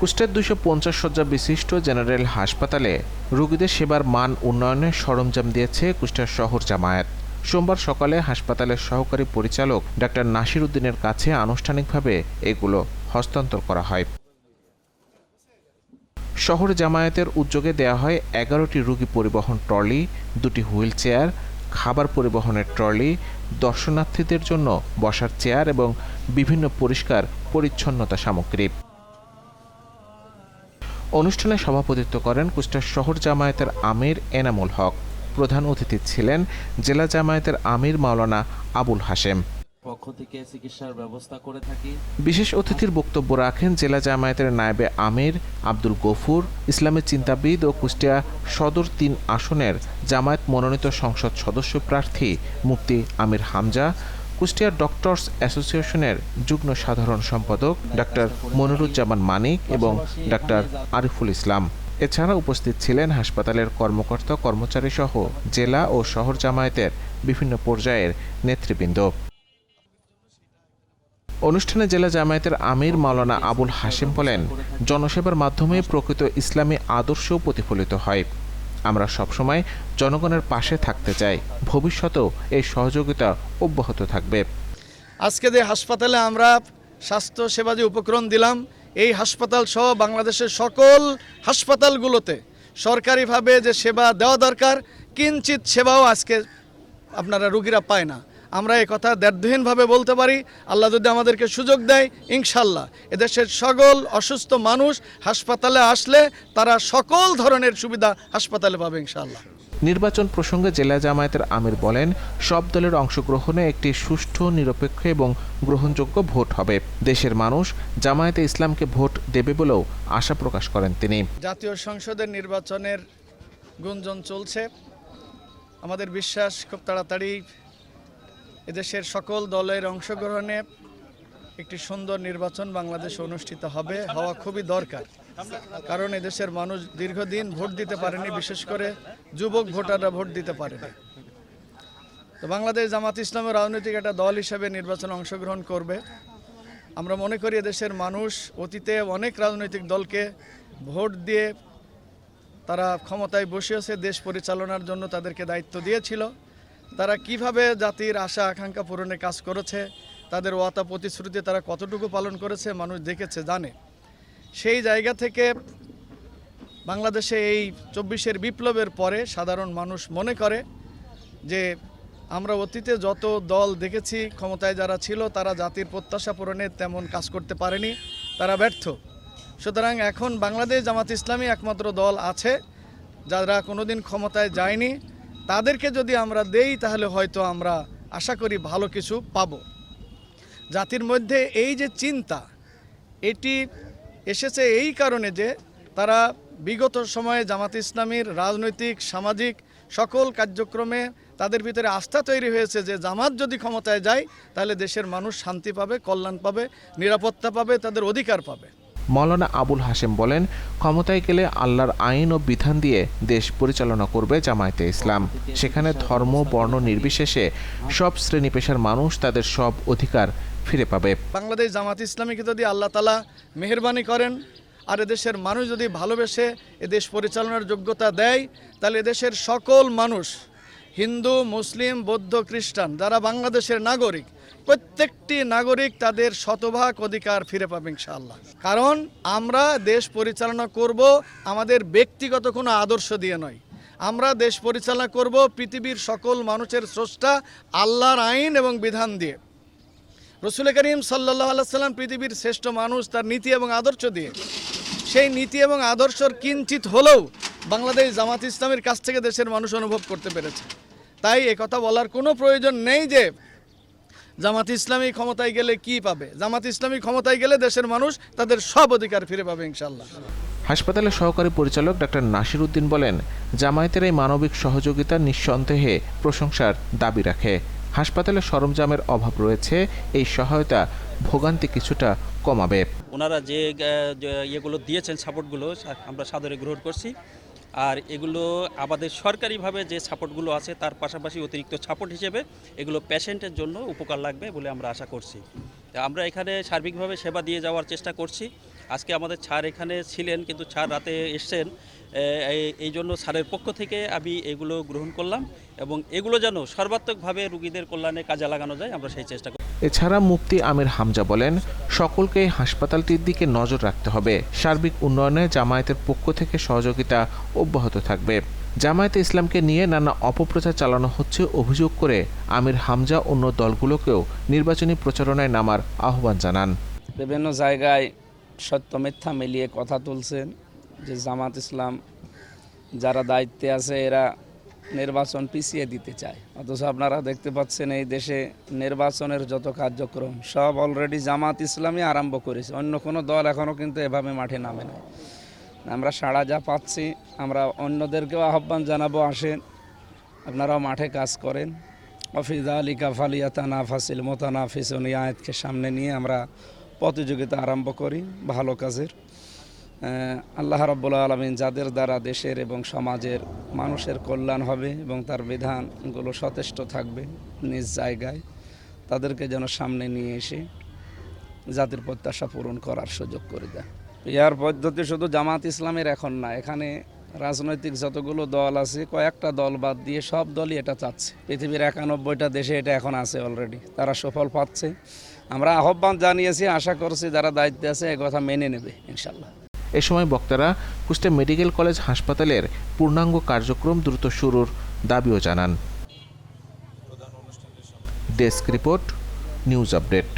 কুষ্টের দুশো পঞ্চাশ শয্যা বিশিষ্ট জেনারেল হাসপাতালে রোগীদের সেবার মান উন্নয়নে সরঞ্জাম দিয়েছে কুষ্টার শহর জামায়াত। সোমবার সকালে হাসপাতালের সহকারী পরিচালক ডাক্তার নাসির উদ্দিনের কাছে আনুষ্ঠানিকভাবে এগুলো হস্তান্তর করা হয়। শহর জামায়াতের উদ্যোগে দেয়া হয় এগারোটি রোগী পরিবহন ট্রলি, দুটি হুইল চেয়ার খাবার পরিবহনের ট্রলি, দর্শনার্থীদের জন্য বসার চেয়ার এবং বিভিন্ন পরিষ্কার পরিচ্ছন্নতা সামগ্রী। অনুষ্ঠানে সভাপতিত্ব করেন কুষ্টিয়া শহর জামায়াতের আমির এনামুল হক। প্রধান অতিথি ছিলেন জেলা জামায়াতের আমির মাওলানা আবুল হাশেম। পক্ষ থেকে চিকিৎসার ব্যবস্থা করে থাকি। বিশেষ অতিথির বক্তব্য রাখেন জেলা জামায়াতের নায়েবে আমির আব্দুল গফুর ইসলামের চিন্তাবিদ ও কুষ্টিয়া সদর তিন আসনের জামায়াত মনোনীত সংসদ সদস্য প্রার্থী মুফতি আমির হামজা কুষ্টিয়া ডক্টরস অ্যাসোসিয়েশনের যুগ্ম সাধারণ সম্পাদক ডাক্তার মনিরুজ্জামান মানিক এবং ডাক্তার আরিফুল ইসলাম। এছাড়া উপস্থিত ছিলেন হাসপাতালের কর্মকর্তা কর্মচারী সহ জেলা ও শহর জামায়াতের বিভিন্ন পর্যায়ের নেতৃবৃন্দ। অনুষ্ঠানে জেলা জামায়াতের আমির মাওলানা আবুল হাশেম বলেন, জনসেবার মাধ্যমে প্রকৃত ইসলামী আদর্শ প্রতিফলিত হয়। আমরা সবসময় জনগণের পাশে থাকতে চাই। ভবিষ্যতেও এই সহযোগিতা অব্যাহত থাকবে। আজকে যে হাসপাতালে আমরা স্বাস্থ্য সেবা যে উপকরণ দিলাম, এই হাসপাতাল সহ বাংলাদেশের সকল হাসপাতালগুলোতে সরকারিভাবে যে সেবা দেওয়া দরকার, কিঞ্চিত সেবাও আজকে আপনারা রুগীরা পায় না। আমরা এই কথা দ্ব্যর্থহীনভাবে বলতে পারি। আল্লাহ যদি আমাদেরকে সুযোগ দেয় ইনশাল্লাহ এদেশের সকল অসুস্থ মানুষ হাসপাতালে আসলে তারা সকল ধরনের সুবিধা হাসপাতালে পাবে ইনশাল্লাহ নির্বাচন প্রসঙ্গে জেলা জামায়াতের আমির বলেন সব দলের অংশগ্রহণে একটি সুষ্ঠু নিরপেক্ষ এবং গ্রহণযোগ্য ভোট হবে। দেশের মানুষ জামায়াতে ইসলামকে ভোট দেবে বলেও আশা প্রকাশ করেন তিনি। জাতীয় সংসদের নির্বাচনের গুঞ্জন চলছে। আমাদের বিশ্বাস খুব তাড়াতাড়ি এদেশের সকল দলের অংশগ্রহণে একটি সুন্দর নির্বাচন বাংলাদেশে অনুষ্ঠিত হবে, হওয়া খুবই দরকার। কারণ এদেশের মানুষ দীর্ঘদিন ভোট দিতে পারেনি, বিশেষ করে যুবক ভোটাররা ভোট দিতে পারেনি। তো বাংলাদেশ জামাত ইসলামের রাজনৈতিক একটা দল হিসেবে নির্বাচনে অংশগ্রহণ করবে। আমরা মনে করি এদেশের মানুষ অতীতে অনেক রাজনৈতিক দলকে ভোট দিয়ে তারা ক্ষমতায় বসিয়েছে দেশ পরিচালনার জন্য তাদেরকে দায়িত্ব দিয়েছিল। তারা কীভাবে জাতির আশা, আকাঙ্ক্ষা পূরণে কাজ করেছে, তাদের ওয়াতা প্রতিশ্রুতি তারা কতটুকু পালন করেছে মানুষ দেখেছে, জানে। সেই জায়গা থেকে বাংলাদেশে এই চব্বিশের বিপ্লবের পরে সাধারণ মানুষ মনে করে যে আমরা অতীতে যত দল দেখেছি, ক্ষমতায় যারা ছিল, তারা জাতির প্রত্যাশা পূরণে তেমন কাজ করতে পারেনি, তারা ব্যর্থ। সুতরাং এখন বাংলাদেশ জামাত ইসলামী একমাত্র দল আছে, যারা কোনোদিন ক্ষমতায় যায়নি। তাদেরকে যদি আমরা দেই, তাহলে হয়তো আমরা আশা করি ভালো কিছু পাব। জাতির মধ্যে এই যে চিন্তা, এটি এসেছে এই কারণে যে তারা বিগত সময়ে জামাত ইসলামীর রাজনৈতিক, সামাজিক সকল কার্যক্রমে তাদের ভিতরে আস্থা তৈরি হয়েছে যে জামাত যদি ক্ষমতায় যায়, তাহলে দেশের মানুষ শান্তি পাবে, কল্যাণ পাবে, নিরাপত্তা পাবে, তাদের অধিকার পাবে। মৌলানা আবুল হাশেম বলেন, ক্ষমতায় গেলে আল্লাহর আইন ও বিধান দিয়ে দেশ পরিচালনা করবে জামায়াতে ইসলাম। সেখানে ধর্ম, বর্ণ নির্বিশেষে সব শ্রেণি পেশার মানুষ তাদের সব অধিকার ফিরে পাবে। বাংলাদেশ জামাত ইসলামীকে যদি আল্লাহ তালা মেহরবানি করেন, আর এদেশের মানুষ যদি ভালোবেসে এদেশ পরিচালনার যোগ্যতা দেয়, তাহলে এদেশের সকল মানুষ, হিন্দু, মুসলিম, বৌদ্ধ, খ্রিস্টান, যারা বাংলাদেশের নাগরিক প্রত্যেকটি নাগরিক তাদের শতভাগ অধিকার ফিরে পাবে ইনশাআল্লাহ। কারণ আমরা দেশ পরিচালনা করব আমাদের ব্যক্তিগত কোনো আদর্শ দিয়ে নয়। আমরা দেশ পরিচালনা করব পৃথিবীর সকল মানুষের স্রষ্টা আল্লাহর আইন এবং বিধান দিয়ে। রসুল করিম সাল্লাহ আলাইসাল্লাম পৃথিবীর শ্রেষ্ঠ মানুষ, তার নীতি এবং আদর্শ দিয়ে। সেই নীতি এবং আদর্শর কিঞ্চিত হলেও বাংলাদেশ জামাত ইসলামের কাছ থেকে দেশের মানুষ অনুভব করতে পেরেছে। তাই কথা বলার কোনো প্রয়োজন নেই যে জামাত ইসলামী ক্ষমতায় গেলে কি পাবে? জামাত ইসলামী ক্ষমতায় গেলে দেশের মানুষ তাদের সব অধিকার ফিরে পাবে ইনশাল্লাহ হাসপাতালের সহকারী পরিচালক ডাক্তার নাসির উদ্দিন বলেন জামায়াতের এই মানবিক সহযোগিতা নিঃসন্দেহে প্রশংসার দাবি রাখে। হাসপাতালে সরঞ্জামের অভাব রয়েছে এই সহায়তা ভোগান্তি কিছুটা কমাবে। ওনারা যে ইয়েগুলো দিয়েছেন সাপোর্টগুলো আমরা সাদরে গ্রহণ করছি। আর এগুলো আমাদের সরকারিভাবে যে সাপোর্টগুলো আছে, তার পাশাপাশি অতিরিক্ত সাপোর্ট হিসেবে এগুলো পেশেন্টের জন্য উপকার লাগবে বলে আমরা আশা করছি। আমরা এখানে সার্বিকভাবে সেবা দিয়ে যাওয়ার চেষ্টা করছি। আজকে আমাদের স্যার এখানে ছিলেন, কিন্তু স্যার রাতে এসছেন। এই- জন্য স্যারের পক্ষ থেকে আমি এগুলো গ্রহণ করলাম এবং এগুলো যেন সর্বাত্মকভাবে রুগীদের কল্যাণে কাজে লাগানো যায়, আমরা সেই চেষ্টা করি এছাড়া মুফতি আমির হামজা বলেন, সকলকে হাসপাতালটির দিকে নজর রাখতে হবে। সার্বিক উন্নয়নে জামায়াতের পক্ষ থেকে সহযোগিতা অব্যাহত থাকবে। জামায়াতে ইসলামকে নিয়ে নানা অপপ্রচার চালানো হচ্ছে অভিযোগ করে আমির হামজা অন্য দলগুলোকেও নির্বাচনী প্রচারণায় নামার আহ্বান জানান। বিভিন্ন জায়গায় সত্য মিথ্যা মিলিয়ে কথা তুলছেন যে জামাত ইসলাম যারা দায়িত্বে আছে, এরা নির্বাচন পিছিয়ে দিতে চায়। অথচ আপনারা দেখতে পাচ্ছেন এই দেশে নির্বাচনের যত কার্যক্রম, সব অলরেডি জামাত ইসলামই আরম্ভ করেছে। অন্য কোনো দল এখনও কিন্তু এভাবে মাঠে নামে না আমরা সাড়া যা পাচ্ছি, আমরা অন্যদেরকেও আহ্বান জানাব, আসেন, আপনারাও মাঠে কাজ করেন। অফিজা আলিকা ফালিয়াতা নাফাসিল মোতানাফিস আয়াতকে সামনে নিয়ে আমরা প্রতিযোগিতা আরম্ভ করি, ভালো কাজের। আল্লাহ রাব্বুল আলমিন যাদের দ্বারা দেশের এবং সমাজের মানুষের কল্যাণ হবে এবং তার বিধানগুলো সচেষ্ট থাকবে নিজ জায়গায়, তাদেরকে যেন সামনে নিয়ে এসে জাতির প্রত্যাশা পূরণ করার সুযোগ করে দেয়। ইয়ার পদ্ধতি শুধু জামাত ইসলামের এখন না, এখানে রাজনৈতিক যতগুলো দল আছে, কয়েকটা দল বাদ দিয়ে সব দলই এটা চাচ্ছে। পৃথিবীর একানব্বইটা দেশে এটা এখন আছে অলরেডি তারা সফল পাচ্ছে। আমরা আহ্বান জানিয়েছি, আশা করছি যারা দায়িত্বে আছে এ কথা মেনে নেবে, ইনশাল্লাহ। এ সময় বক্তারা কুষ্টে মেডিকেল কলেজ হাসপাতালের পূর্ণাঙ্গ কার্যক্রম দ্রুত শুরুর দাবিও জানান। Desk report, news update.